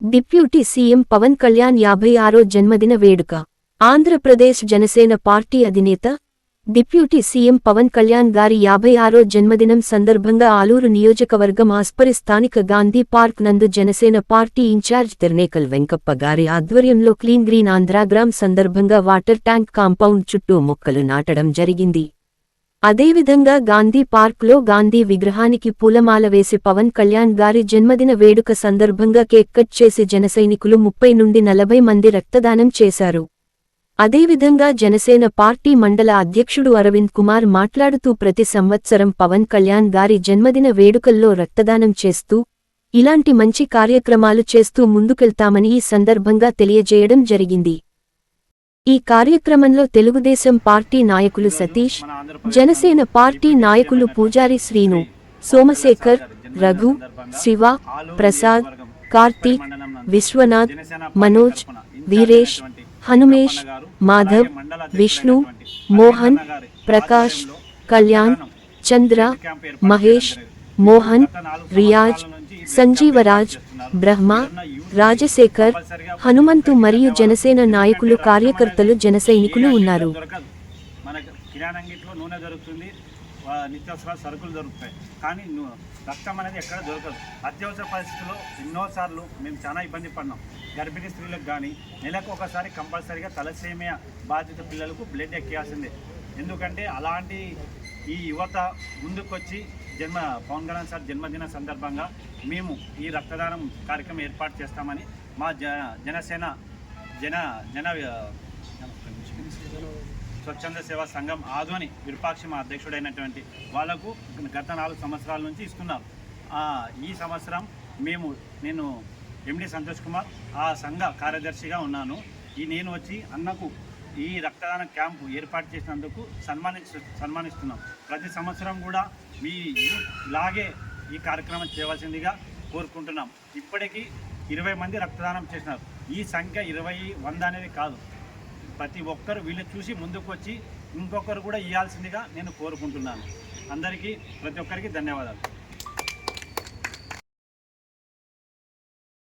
Deputy CM Pawan Kalyan యాభై ఆరో జన్మదిన వేడుక. ఆంధ్రప్రదేశ్ జనసేన పార్టీ అధినేత డిప్యూటీ సీఎం పవన్ కళ్యాణ్ గారి యాభై ఆరో జన్మదినం సందర్భంగా ఆలూరు నియోజకవర్గం ఆస్పరి స్థానిక గాంధీ పార్క్ నందు జనసేన పార్టీ ఇన్ఛార్జ్ తిర్నేకల్ వెంకప్ప గారి ఆధ్వర్యంలో క్లీన్ గ్రీన్ ఆంధ్రాగ్రామ్ సందర్భంగా వాటర్ ట్యాంక్ కాంపౌండ్ చుట్టూ మొక్కలు నాటడం జరిగింది. అదేవిధంగా గాంధీ పార్క్లో గాంధీ విగ్రహానికి పూలమాల వేసి పవన్ కళ్యాణ్ గారి జన్మదిన వేడుక సందర్భంగా కేక్ కట్ చేసి జనసైనికులు ముప్పై నుండి నలభై మంది రక్తదానం చేశారు. అదేవిధంగా జనసేన పార్టీ మండల అధ్యక్షుడు అరవింద్ కుమార్ మాట్లాడుతూ ప్రతి సంవత్సరం పవన్ కళ్యాణ్ గారి జన్మదిన వేడుకల్లో రక్తదానం చేస్తూ ఇలాంటి మంచి కార్యక్రమాలు చేస్తూ ముందుకెళ్తామని ఈ సందర్భంగా తెలియజేయడం జరిగింది. ఈ కార్యక్రమంలో తెలుగుదేశం పార్టీ నాయకులు సతీష్ జనసేన పార్టీ నాయకులు పూజారి శ్రీను సోమశేఖర్ రఘు శివ ప్రసాద్ కార్తీక్ విశ్వనాథ్ మనోజ్ వీరేష్ హనుమేష్ మాధవ్ విష్ణు మోహన్ ప్రకాష్ కళ్యాణ్ చంద్ర మహేష్ మోహన్ రియాజ్ సంజీవరాజ్ బ్రహ్మ రాజశేఖర్ హనుమంతు మరియు జనసేన నాయకులు కార్యకర్తలు జనసైనికులు ఉన్నారు. దొరకదు మనకు నూనె దొరుకుతుంది నిత్యావసర సరుకులు దొరుకుతాయి కానీ రక్తం అనేది ఎక్కడ దొరకదు అత్యవసర పరిస్థితుల్లో ఎన్నోసార్లు మేము చాలా ఇబ్బంది పడినాం గర్భిణీ స్త్రీలకు కానీ నెలకు ఒకసారి కంపల్సరీగా తలసేమియా బాధిత పిల్లలకు బ్లడ్ ఎక్కియాల్సిందే ఎందుకంటే అలాంటి ఈ యువత ముందుకొచ్చి జన్మ పవన్ కళ్యాణ్ సార్ జన్మదిన సందర్భంగా మేము ఈ రక్తదానం కార్యక్రమం ఏర్పాటు చేస్తామని మా జ జనసేన జన జన స్వచ్ఛంద సేవా సంఘం ఆధ్వని విరూపాక్షి మా అధ్యక్షుడైనటువంటి వాళ్ళకు గత నాలుగు సంవత్సరాల నుంచి ఇస్తున్నారు. ఈ సంవత్సరం మేము నేను ఎండి సంతోష్ కుమార్ ఆ సంఘ కార్యదర్శిగా ఉన్నాను. ఈ నేను వచ్చి అన్నకు ఈ రక్తదాన క్యాంపు ఏర్పాటు చేసినందుకు సన్మాని సన్మానిస్తున్నాం. ప్రతి సంవత్సరం కూడా మీ లాగే ఈ కార్యక్రమం చేయవలసిందిగా కోరుకుంటున్నాం. ఇప్పటికీ ఇరవై మంది రక్తదానం చేసినారు. ఈ సంఖ్య ఇరవై వంద అనేది కాదు. ప్రతి ఒక్కరు వీళ్ళు చూసి ముందుకు వచ్చి ఇంకొకరు కూడా ఇవ్వాల్సిందిగా నేను కోరుకుంటున్నాను. అందరికీ ప్రతి ఒక్కరికి ధన్యవాదాలు.